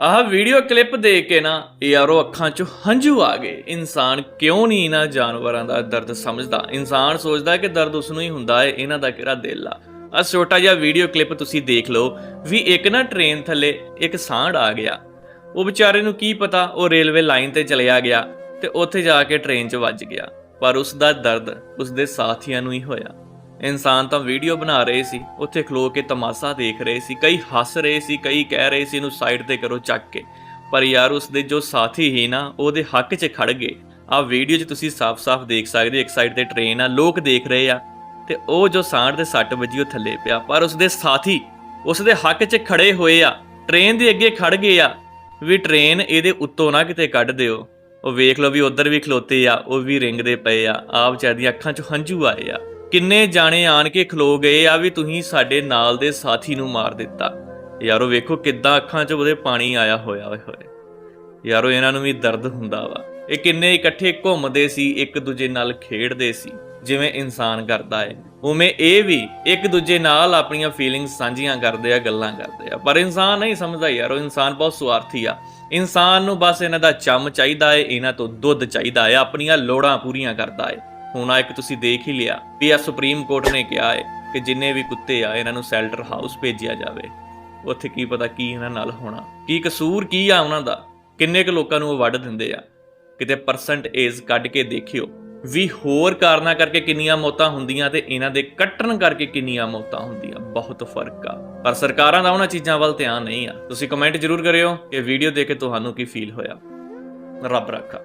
ਆਹ video clip ਦੇਖ ਕੇ ਨਾ ਯਾਰੋ ਅੱਖਾਂ 'ਚ ਹੰਝੂ ਆ ਗਏ। ਇਨਸਾਨ ਕਿਉਂ ਨਹੀਂ ਇਹਨਾਂ ਜਾਨਵਰਾਂ ਦਾ ਦਰਦ ਸਮਝਦਾ? ਇਨਸਾਨ ਸੋਚਦਾ ਕਿ ਦਰਦ ਉਸ ਨੂੰ ਹੀ ਹੁੰਦਾ ਹੈ ਇਹਨਾਂ ਦਾ ਕਿਹੜਾ ਦਿਲ ਆ? ਆ ਛੋਟਾ ਜਿਹਾ ਵੀਡੀਓ ਕਲਿੱਪ ਤੁਸੀਂ ਦੇਖ ਲਓ, ਵੀ ਇੱਕ ਨਾ ਟ੍ਰੇਨ ਥੱਲੇ ਇੱਕ ਸਾਂਢ ਆ ਗਿਆ। ਉਹ ਵਿਚਾਰੇ ਨੂੰ ਕੀ ਪਤਾ, ਉਹ ਰੇਲਵੇ ਲਾਈਨ ਤੇ ਚਲਿਆ ਗਿਆ ਤੇ ਉੱਥੇ ਜਾ ਕੇ ਟ੍ਰੇਨ 'ਚ ਵੱਜ ਗਿਆ। ਪਰ ਉਸ ਦਾ ਦਰਦ ਉਸ ਦੇ ਸਾਥੀਆਂ ਨੂੰ ਹੀ ਹੋਇਆ। ਇਨਸਾਨ ਤਾਂ ਵੀਡੀਓ ਬਣਾ ਰਹੇ ਸੀ ਉੱਥੇ ਖਲੋ ਕੇ ਤਮਾਸ਼ਾ ਦੇਖ ਰਹੇ ਸੀ ਕਈ ਹੱਸ ਰਹੇ ਸੀ ਕਈ ਕਹਿ ਰਹੇ ਸੀ ਇਹਨੂੰ ਸਾਈਡ ਤੇ ਕਰੋ ਚੱਕ ਕੇ। ਪਰ ਯਾਰ ਉਸ ਦੇ ਜੋ ਸਾਥੀ ਹੀ ਨਾ ਉਹਦੇ ਹੱਕ 'ਚ ਖੜ ਗਏ। ਆ ਵੀਡੀਓ 'ਚ ਤੁਸੀਂ ਸਾਫ਼-ਸਾਫ਼ ਦੇਖ ਸਕਦੇ ਹੋ, ਇੱਕ ਸਾਈਡ ਤੇ ਟ੍ਰੇਨ ਆ ਲੋਕ ਦੇਖ ਰਹੇ ਆ। ਤੇ ਉਹ ਜੋ ਸਾਂਢ ਦੇ ਸੱਟ ਵੱਜੀ ਉਹ ਥੱਲੇ ਪਿਆ। ਪਰ ਉਸ ਦੇ ਸਾਥੀ ਉਸ ਦੇ ਹੱਕ 'ਚ ਖੜੇ ਹੋਏ ਆ। ਟ੍ਰੇਨ ਦੇ ਅੱਗੇ ਖੜ ਗਏ ਆ। ਵੀ ਟ੍ਰੇਨ ਇਹਦੇ ਉੱਤੋਂ ਨਾ ਕਿਤੇ ਕੱਢ ਦਿਓ। ਉਹ ਵੇਖ ਲਓ ਵੀ ਉਧਰ ਵੀ ਖਲੋਤੇ ਆ ਉਹ ਵੀ ਰਿੰਗਦੇ ਪਏ ਆ। ਆਪ ਵਿਚਾਰ ਦੀਆਂ ਅੱਖਾਂ 'ਚ ਹੰਝੂ ਆਏ ਆ। ਕਿੰਨੇ ਜਾਣੇ ਆਣ ਕੇ ਖਲੋ ਗਏ ਆ ਵੀ ਤੁਸੀਂ ਸਾਡੇ ਨਾਲ ਦੇ ਸਾਥੀ ਨੂੰ ਮਾਰ ਦਿੱਤਾ। ਯਾਰੋ ਵੇਖੋ ਕਿੱਦਾਂ ਅੱਖਾਂ 'ਚ ਉਹਦੇ ਪਾਣੀ ਆਇਆ ਹੋਇਆ ਓਏ ਹੋਏ। ਯਾਰੋ ਇਹਨਾਂ ਨੂੰ ਵੀ ਦਰਦ ਹੁੰਦਾ ਵਾ। ਇਹ ਕਿੰਨੇ ਇਕੱਠੇ ਘੁੰਮਦੇ ਸੀ, ਇੱਕ ਦੂਜੇ ਨਾਲ ਖੇਡਦੇ ਸੀ, ਜਿਵੇਂ ਇਨਸਾਨ ਕਰਦਾ ਏ। ਉਵੇਂ ਇਹ ਵੀ ਇੱਕ ਦੂਜੇ ਨਾਲ ਆਪਣੀਆਂ ਫੀਲਿੰਗਸ ਸਾਂਝੀਆਂ ਕਰਦੇ ਆ, ਗੱਲਾਂ ਕਰਦੇ ਆ। ਪਰ ਇਨਸਾਨ ਨਹੀਂ ਸਮਝਦਾ ਯਾਰ ਉਹ ਇਨਸਾਨ ਬਹੁਤ ਸਵਾਰਥੀ ਆ। ਇਨਸਾਨ ਨੂੰ ਬਸ ਇਹਨਾਂ ਦਾ ਚੰਮ ਚਾਹੀਦਾ ਹੈ ਇਹਨਾਂ ਤੋਂ ਦੁੱਧ ਚਾਹੀਦਾ ਹੈ ਆਪਣੀਆਂ ਲੋੜਾਂ ਪੂਰੀਆਂ ਕਰਦਾ ਹੈ ਹੁਣ ਆ ਇੱਕ ਤੁਸੀਂ ਦੇਖ ਹੀ ਲਿਆ ਵੀ ਆ ਸੁਪਰੀਮ ਕੋਰਟ ਨੇ ਕਿਹਾ ਹੈ ਕਿ ਜਿੰਨੇ ਵੀ ਕੁੱਤੇ ਆ, ਇਹਨਾਂ ਨੂੰ ਸ਼ੈਲਟਰ ਹਾਊਸ ਭੇਜਿਆ ਜਾਵੇ। ਉੱਥੇ ਕੀ ਪਤਾ ਕੀ ਇਹਨਾਂ ਨਾਲ ਹੋਣਾ। ਕੀ ਕਸੂਰ ਕੀ ਆ ਉਹਨਾਂ ਦਾ? ਕਿੰਨੇ ਕੁ ਲੋਕਾਂ ਨੂੰ ਉਹ ਵੱਢ ਦਿੰਦੇ ਆ? ਕਿਤੇ ਪਰਸੈਂਟ ਏਜ ਕੱਢ ਕੇ ਦੇਖਿਓ। ਵੀ ਹੋਰ ਕਾਰਨਾਂ ਕਰਕੇ ਕਿੰਨੀਆਂ ਮੌਤਾਂ ਹੁੰਦੀਆਂ ਤੇ ਇਹਨਾਂ ਦੇ ਕੱਟਣ ਕਰਕੇ ਕਿੰਨੀਆਂ ਮੌਤਾਂ ਹੁੰਦੀਆਂ। ਬਹੁਤ ਫ਼ਰਕ ਆ। ਪਰ ਸਰਕਾਰਾਂ ਦਾ ਉਹਨਾਂ ਚੀਜ਼ਾਂ ਵੱਲ ਧਿਆਨ ਨਹੀਂ ਆ। ਤੁਸੀਂ ਕਮੈਂਟ ਜ਼ਰੂਰ ਕਰਿਓ ਕਿ ਵੀਡੀਓ ਦੇਖ ਕੇ ਤੁਹਾਨੂੰ ਕੀ ਫੀਲ ਹੋਇਆ। ਰੱਬ ਰੱਖਾ।